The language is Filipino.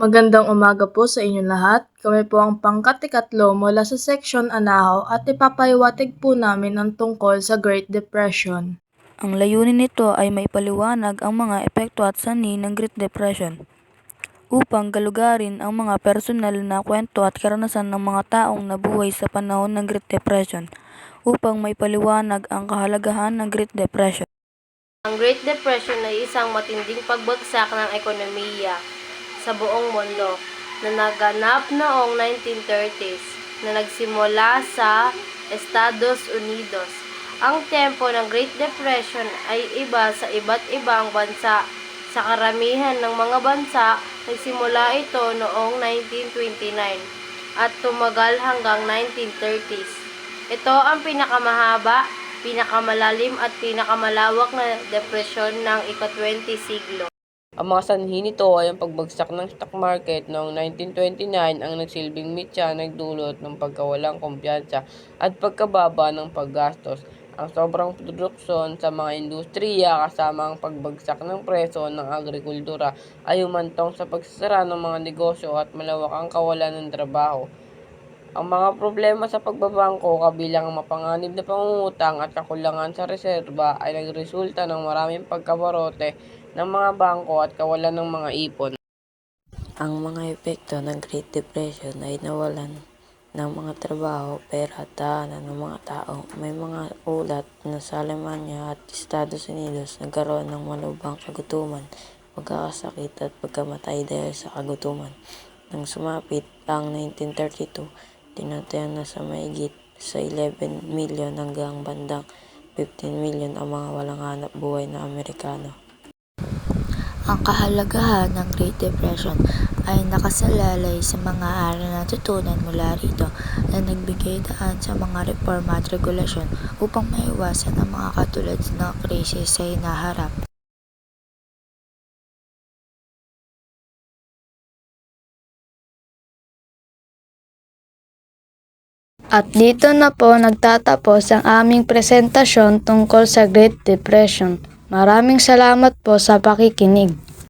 Magandang umaga po sa inyong lahat. Kami po ang pangkat ikatlo mula sa Section Anahaw at ipapaywatig po namin ang tungkol sa Great Depression. Ang layunin nito ay maipaliwanag ang mga epekto at sanhi ng Great Depression upang galugarin ang mga personal na kwento at karanasan ng mga taong nabuhay sa panahon ng Great Depression upang maipaliwanag ang kahalagahan ng Great Depression. Ang Great Depression ay isang matinding pagbagsak ng ekonomiya sa buong mundo na naganap noong 1930s na nagsimula sa Estados Unidos. Ang tempo ng Great Depression ay iba sa iba't ibang bansa. Sa karamihan ng mga bansa, nagsimula ito noong 1929 at tumagal hanggang 1930s. Ito ang pinakamahaba, pinakamalalim at pinakamalawak na depresyon ng ika-20 siglo. Ang mga sanhi nito ay ang pagbagsak ng stock market noong 1929 ang nagsilbing mitya nagdulot ng pagkawalang kumpiyansa at pagkababa ng paggastos. Ang sobrang produksyon sa mga industriya kasama ang pagbagsak ng presyo ng agrikultura ay umantong sa pagsasara ng mga negosyo at malawakang kawalan ng trabaho. Ang mga problema sa pagbabangko kabilang ang mapanganib na pangungutang at kakulangan sa reserba ay nagresulta ng maraming pagkabarote ng mga bangko at kawalan ng mga ipon. Ang mga epekto ng Great Depression ay nawalan ng mga trabaho, pera at tahanan ng mga tao. May mga ulat na sa Alemanya at Estados Unidos nagkaroon ng malubhang kagutuman, pagkakasakit at pagkamatay dahil sa kagutuman. Nang sumapit ang 1932, tinatayan na sa mahigit sa 11 milyon hanggang bandang 15 milyon ang mga walang hanap buhay na Amerikano. Ang kahalagahan ng Great Depression ay nakasalalay sa mga aral na natutunan mula rito na nagbigay daan sa mga reforma at regulasyon upang maiwasan ang mga katulad na krisis sa hinaharap. At dito na po nagtatapos ang aming presentasyon tungkol sa Great Depression. Maraming salamat po sa pakikinig.